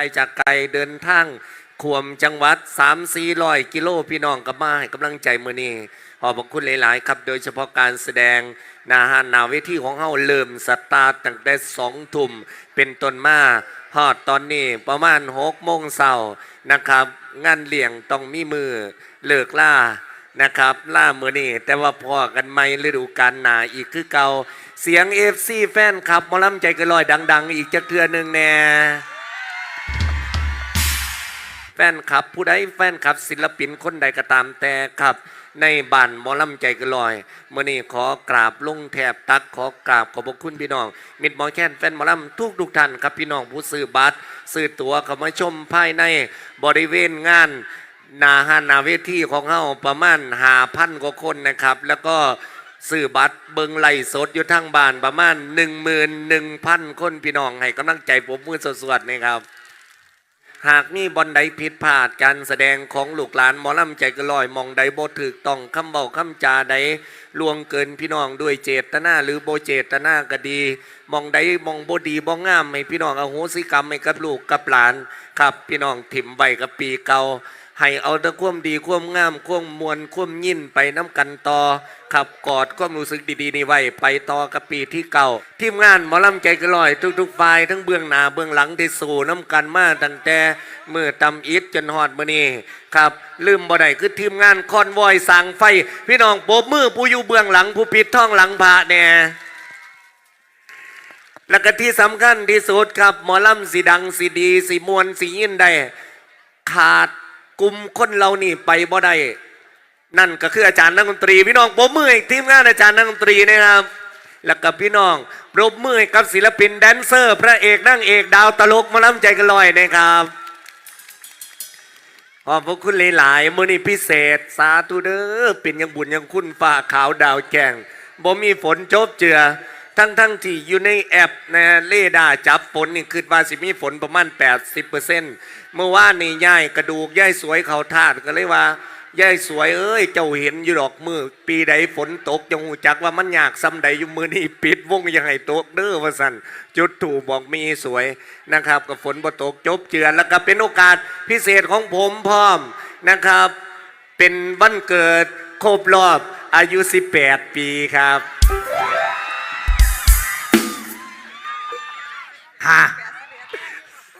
ลจากไกลเดินทางขวมจังหวัด3 4 0 0กิโลพี่น้องกับมาให้กำลังใจมือนี้ขอบคุณหลาย ๆ ครับ โดยเฉพาะการแสดงหนาหานหนาเวทีของเฮาเริ่มสตาร์ทตั้งแต่สองทุ่มเป็นต้นมาฮอดตอนนี้ประมาณ6โมงเช้านะครับ งานเลี้ยงต้องมีมือเลิกล่านะครับ ล่ามือนี่แต่ว่าพอกันไม่ฤดูกาลหนาอีกคือเก่าเสียงเอฟซีแฟนครับมอลำใจกระลอยดัง ๆ อีกจักเทือหนึ่งแน่ ฟนครับ ผู้ใดแฟนครับ ศิลปินคนใดก็ตามแต่ครับ ในบ้านหมอลำใจกระลอยมื่อนี้ขอกราบลงแถบตักขอกราบขอบพระคุณพี่น้อง มิดหมอแค้นแฟนหมอลำทุกทุกท่านครับพี่น้องผู้ซื้อบัตรซื้อตั๋วเข้ามาชมภายในบริเวณงานนาหานาเวทีของเฮาประมาณหาพันกว่าคนนะครับ แล้วก็ซื้อบัตรเบิงไล่สดอยู่ทางบ้านประมาณ1 1 0 0 0 คนพี่น้องให้กำลังใจผมมือสดๆนะครับ หากมีบอลใดผิดพลาดการแสดงของลูกหลานหมอลำใจกระลอยมองใดบ่ถึกต้องคำเบาคำจาใดลวงเกินพี่น้องด้วยเจตนาหรือโบเจตนาก็ดี มองใดมองบ่ดีบ่งามให้พี่น้องอโหสิกรรมให้กับลูกกับหลาน ครับพี่น้องถิ่มใบกับปีเก่า ให้เอาต่ควมดีควมงามควมมวลควมยิ่นไปน้ำกันต่อขับกอดความรู้สึกดีๆนี่ไว้ไปต่อกับปีที่เก่า ทีมงานหมอลำใจกระลอยทุกๆฝ่ายทั้งเบื้องหน้าเบื้องหลังที่สู่น้ำกันมาตั้งแต่มือตำอิดจนหอดมือนี้ครับ ลืมบ่ได้คือทีมงานคอนวอยสางไฟ พี่น้องโบกมือผู้อยู่เบื้องหลังผู้ปิดท่องหลังพระแน่แล้วก็ที่สำคัญที่สุดครับหมอลำสีดังสีดีสีมวลสียินได้ขาด กลุ่มคนเรานี่ไปบ่ได้นั่นก็คืออาจารย์นักดนตรี พี่น้องปรบมือให้ทีมงานอาจารย์นักดนตรีนะครับแล้วก็พี่น้องปรบมือกับศิลปินแดนเซอร์ พระเอกนั่งเอกดาวตลกมาล้ำใจกันลอยนะครับขอบพระคุณหลายๆมือนี้พิเศษ สาธุเด้อเป็นยังบุญยังคุณฟ้าขาวดาวแจ้งบ่มีฝนจบเจือ ทั้งทั้งที่อยู่ในแอปนะเลดาจับฝนนี่คือว่าสิมีฝนประมาณ 80%เปอร์เซนเมื่อว่านนี่ย่ายกระดูกย่ายสวยเขาทาดก็เลยว่าย่ายสวยเอ้ยเจ้าเห็นอยู่ดอกมือปีใดฝนตกยังหูจักว่ามันยากซ้ำใดอยู่มือนี่ปิดวงยังไงตกเด้อว่าสันจุดถูกบอกมีสวยนะครับกับฝนบ่ตกจบเจือนแล้วก็เป็นโอกาสพิเศษของผมพร้อมนะครับ เป็นวันเกิดครบรอบอายุ 18 ปีครับ